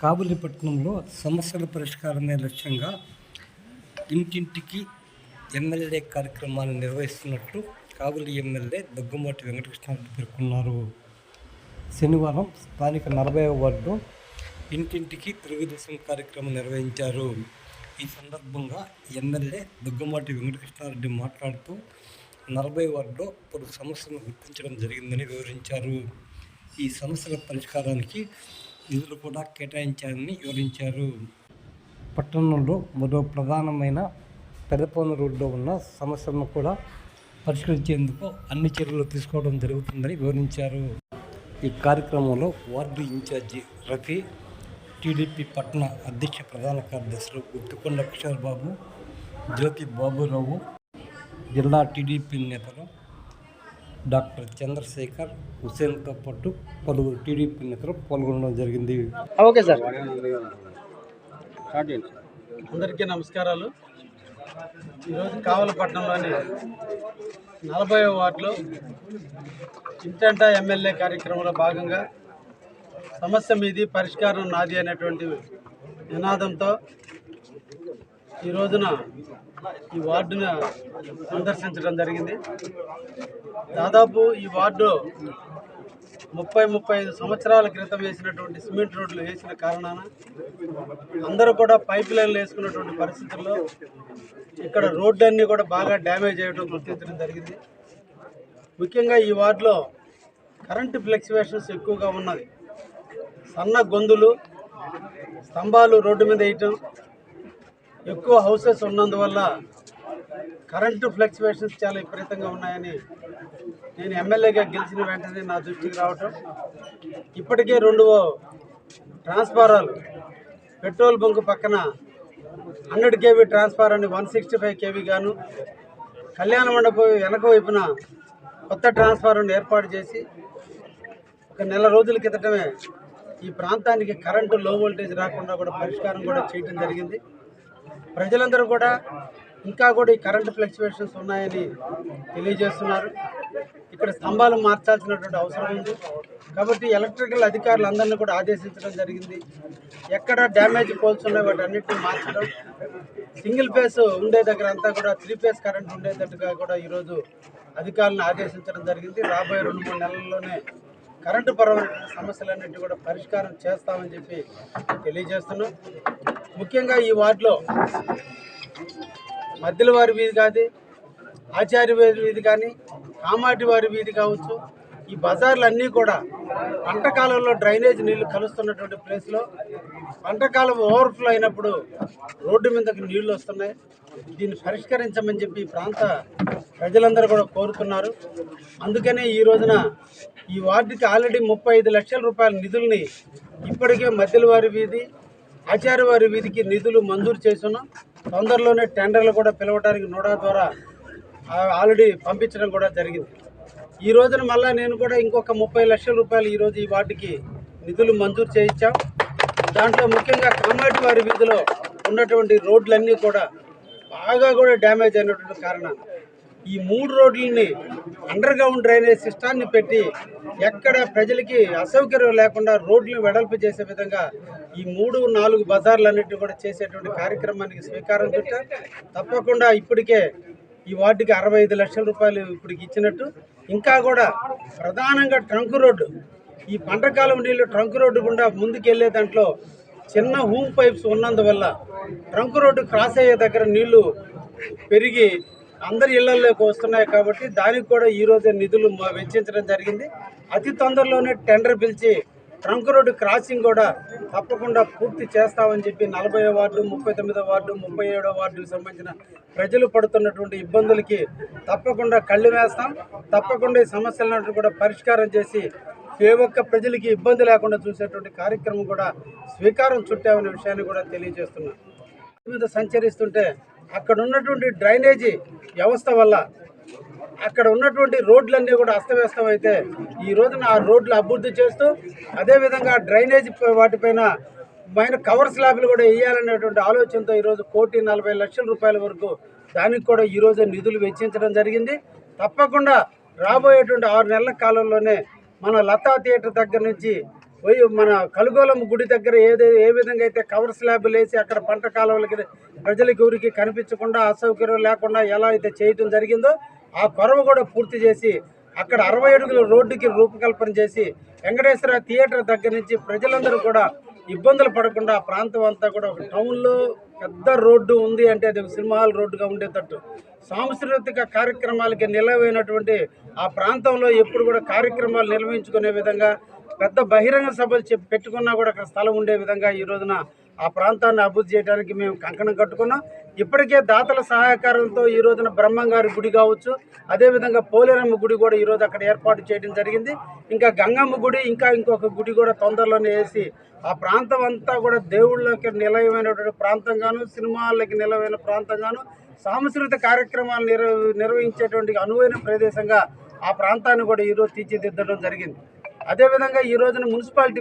కాబులిపట్నంలో సమస్యల పరిష్కారమే లక్ష్యంగా ఇంటింటికి ఎమ్మెల్యే కార్యక్రమాన్ని నిర్వహిస్తున్నట్లు కాబులి ఎమ్మెల్యే దగ్గుమాటి వెంకటకృష్ణారెడ్డి పేర్కొన్నారు. శనివారం స్థానిక నలభై వార్డు ఇంటింటికి తెలుగుదేశం కార్యక్రమం నిర్వహించారు. ఈ సందర్భంగా ఎమ్మెల్యే దగ్గుమాటి వెంకటకృష్ణారెడ్డి మాట్లాడుతూ నలభై వార్డులో పలు సమస్యలను గుర్తించడం జరిగిందని వివరించారు. ఈ సమస్యల పరిష్కారానికి నిధులు కూడా కేటాయించారని వివరించారు. పట్టణంలో మరో ప్రధానమైన పెదపోన రోడ్లో ఉన్న సమస్యలను కూడా పరిష్కరించేందుకు అన్ని చర్యలు తీసుకోవడం జరుగుతుందని వివరించారు. ఈ కార్యక్రమంలో వార్డు ఇన్ఛార్జి రఫీ టీడీపీ పట్టణ అధ్యక్ష ప్రధాన కార్యదర్శులు గుర్తుకొండ కిషోర్ బాబు జ్యోతి బాబురావు జిల్లా టీడీపీ నేతలు డాక్టర్ చంద్రశేఖర్ హుసేన్తో పాటు పలువురు టీడీపీ నేతలు పాల్గొనడం జరిగింది. Okay sir. అందరికీ నమస్కారాలు. ఈరోజు కావలపట్నంలోని నలభై వార్డులో ఇంటంటా ఎమ్మెల్యే కార్యక్రమంలో భాగంగా సమస్య మీది పరిష్కారం నాది అనేటువంటి నినాదంతో ఈ రోజున ఈ వార్డును సందర్శించడం జరిగింది. దాదాపు ఈ వార్డు ముప్పై ముప్పై ఐదు సంవత్సరాల క్రితం వేసినటువంటి సిమెంట్ రోడ్లు వేసిన కారణాన అందరూ కూడా పైప్ లైన్లు వేసుకున్నటువంటి పరిస్థితుల్లో ఇక్కడ రోడ్లన్నీ కూడా బాగా డ్యామేజ్ అయ్యడం గుర్తించడం జరిగింది. ముఖ్యంగా ఈ వార్డులో కరెంటు ఫ్లెక్సివేషన్స్ ఎక్కువగా ఉన్నది. సన్న గొంతులు స్తంభాలు రోడ్డు మీద వేయటం ఎక్కువ హౌసెస్ ఉన్నందువల్ల కరెంటు ఫ్లక్చువేషన్స్ చాలా విపరీతంగా ఉన్నాయని నేను ఎమ్మెల్యేగా గెలిచిన వెంటనే నా దృష్టికి రావటం. ఇప్పటికే రెండు ట్రాన్స్ఫారాలు పెట్రోల్ బంక్ పక్కన హండ్రెడ్ కేవీ ట్రాన్స్ఫారాన్ని వన్ సిక్స్టీ ఫైవ్ కేవీ గాను కళ్యాణ మండపం వెనక వైపున కొత్త ట్రాన్స్ఫారాన్ని ఏర్పాటు చేసి ఒక నెల రోజుల క్రితమే ఈ ప్రాంతానికి కరెంటు లో వోల్టేజ్ రాకుండా కూడా పరిష్కారం కూడా చేయడం జరిగింది. ప్రజలందరూ కూడా ఇంకా కూడా ఈ కరెంటు ఫ్లక్చువేషన్స్ ఉన్నాయని తెలియజేస్తున్నారు. ఇక్కడ స్తంభాలు మార్చాల్సినటువంటి అవసరం ఉంది. కాబట్టి ఎలక్ట్రికల్ అధికారులు అందరినీ కూడా ఆదేశించడం జరిగింది. ఎక్కడ డ్యామేజ్ పోల్స్ ఉన్నాయి వాటి అన్నింటినీ మార్చడం. సింగిల్ ఫేస్ ఉండే దగ్గర అంతా కూడా త్రీ ఫేస్ కరెంట్ ఉండేటట్టుగా కూడా ఈరోజు అధికారులను ఆదేశించడం జరిగింది. రాబోయే రెండు మూడు నెలల్లోనే కరెంటు పరమైన సమస్యలన్నింటి కూడా పరిష్కారం చేస్తామని చెప్పి తెలియజేస్తున్నాం. ముఖ్యంగా ఈ వార్డులో మధ్యల వారి వీధి కాదు ఆచార్య వీధి కానీ కామాటి వారి వీధి కావచ్చు ఈ బజార్లు అన్నీ కూడా పంటకాలంలో డ్రైనేజ్ నీళ్ళు కలుస్తున్నటువంటి ప్లేస్లో పంటకాలం ఓవర్ఫ్లో అయినప్పుడు రోడ్డు మీదకి నీళ్ళు వస్తున్నాయి. దీన్ని పరిష్కరించమని చెప్పి ఈ ప్రాంత ప్రజలందరూ కూడా కోరుతున్నారు. అందుకనే ఈ రోజున ఈ వార్డుకి ఆల్రెడీ ముప్పై ఐదు లక్షల రూపాయల నిధుల్ని ఇప్పటికే మధ్యలవారి వీధి ఆచార్యవారి వీధికి నిధులు మంజూరు చేస్తున్నాం తొందరలోనే టెండర్లు కూడా పిలవడానికి నోడా ద్వారా ఆల్రెడీ పంపించడం కూడా జరిగింది. ఈ రోజున మళ్ళీ నేను కూడా ఇంకొక ముప్పై లక్షల రూపాయలు ఈరోజు ఈ వార్డుకి నిధులు మంజూరు చేయించాం. దాంట్లో ముఖ్యంగా కామాటి వారి వీధిలో ఉన్నటువంటి రోడ్లన్నీ కూడా బాగా కూడా డ్యామేజ్ అయినటువంటి కారణం. ఈ మూడు రోడ్లని అండర్ గ్రౌండ్ డ్రైనేజ్ సిస్టాన్ని పెట్టి ఎక్కడ ప్రజలకి అసౌకర్యం లేకుండా రోడ్లను వెడల్పు చేసే విధంగా ఈ మూడు నాలుగు బజార్లన్నింటినీ కూడా చేసేటువంటి కార్యక్రమానికి శ్రీకారం చుట్టారు తప్పకుండా ఇప్పటికే ఈ వార్డుకి అరవై ఐదు లక్షల రూపాయలు ఇప్పటికి ఇచ్చినట్టు. ఇంకా కూడా ప్రధానంగా ట్రంక్ రోడ్డు. ఈ పంటకాలం నీళ్ళు ట్రంక్ రోడ్డు గుండా ముందుకెళ్ళే దాంట్లో చిన్న హూమ్ పైప్స్ ఉన్నందువల్ల ట్రంక్ రోడ్డు క్రాస్ అయ్యే దగ్గర నీళ్ళు పెరిగి అందరి ఇళ్ళలోకి వస్తున్నాయి కాబట్టి దానికి కూడా ఈ రోజే నిధులు వెచ్చించడం జరిగింది. అతి తొందరలోనే టెండర్ పిలిచి ట్రంక్ రోడ్డు క్రాసింగ్ కూడా తప్పకుండా పూర్తి చేస్తామని చెప్పి నలభై వార్డు ముప్పై తొమ్మిదో వార్డు ముప్పై ఏడో వార్డుకు సంబంధించిన ప్రజలు పడుతున్నటువంటి ఇబ్బందులకి తప్పకుండా కళ్ళు వేస్తాం. తప్పకుండా ఈ సమస్యలను కూడా పరిష్కారం చేసి ఏ ఒక్క ప్రజలకి ఇబ్బంది లేకుండా చూసేటువంటి కార్యక్రమం కూడా స్వీకారం చుట్టామనే విషయాన్ని కూడా తెలియజేస్తున్నాం. మీద సంచరిస్తుంటే అక్కడ ఉన్నటువంటి డ్రైనేజీ వ్యవస్థ వల్ల అక్కడ ఉన్నటువంటి రోడ్లన్నీ కూడా అస్తవ్యస్తం అయితే ఈ రోజున ఆ రోడ్లు అభివృద్ధి చేస్తూ అదేవిధంగా డ్రైనేజ్ వాటిపైన పైన కవర్ స్లాబ్లు కూడా వేయాలనేటువంటి ఆలోచనతో ఈరోజు కోటి నలభై లక్షల రూపాయల వరకు దానికి కూడా ఈరోజు నిధులు వెచ్చించడం జరిగింది. తప్పకుండా రాబోయేటువంటి ఆరు నెలల కాలంలోనే మన లతా థియేటర్ దగ్గర నుంచి పోయి మన కలుగోలం గుడి దగ్గర ఏదే ఏ విధంగా అయితే కవర్ స్లాబ్లు వేసి అక్కడ పంట కాలువలకి ప్రజలకి ఊరికి కనిపించకుండా అసౌకర్యం లేకుండా ఎలా అయితే చేయటం జరిగిందో ఆ కొరవ కూడా పూర్తి చేసి అక్కడ అరవై అడుగుల రోడ్డుకి రూపకల్పన చేసి వెంకటేశ్వర థియేటర్ దగ్గర నుంచి ప్రజలందరూ కూడా ఇబ్బందులు పడకుండా ఆ ప్రాంతం అంతా కూడా ఒక టౌన్లో పెద్ద రోడ్డు ఉంది అంటే అది ఒక సినిమా హాల్ రోడ్డుగా ఉండేటట్టు. సాంస్కృతిక కార్యక్రమాలకి నిలవైనటువంటి ఆ ప్రాంతంలో ఎప్పుడు కూడా కార్యక్రమాలు నిర్వహించుకునే విధంగా పెద్ద బహిరంగ సభలు చెప్పి పెట్టుకున్నా కూడా అక్కడ స్థలం ఉండే విధంగా ఈ రోజున ఆ ప్రాంతాన్ని అభివృద్ధి చేయడానికి మేము కంకణం కట్టుకున్నాం. ఇప్పటికే దాతల సహకారంతో ఈ రోజున బ్రహ్మంగారి గుడి కావచ్చు అదేవిధంగా పోలేరమ్మ గుడి కూడా ఈరోజు అక్కడ ఏర్పాటు చేయడం జరిగింది. ఇంకా గంగమ్మ గుడి ఇంకా ఇంకొక గుడి కూడా తొందరలోనే వేసి ఆ ప్రాంతం అంతా కూడా దేవుళ్ళకి నిలయమైనటువంటి ప్రాంతంగాను సినిమాలకి నిలవైన ప్రాంతంగాను సాంస్కృతిక కార్యక్రమాలు నిర్వ నిర్వహించేటువంటి అనువైన ప్రదేశంగా ఆ ప్రాంతాన్ని కూడా ఈరోజు తీర్చిదిద్దడం జరిగింది. అదేవిధంగా ఈ రోజున మున్సిపాలిటీ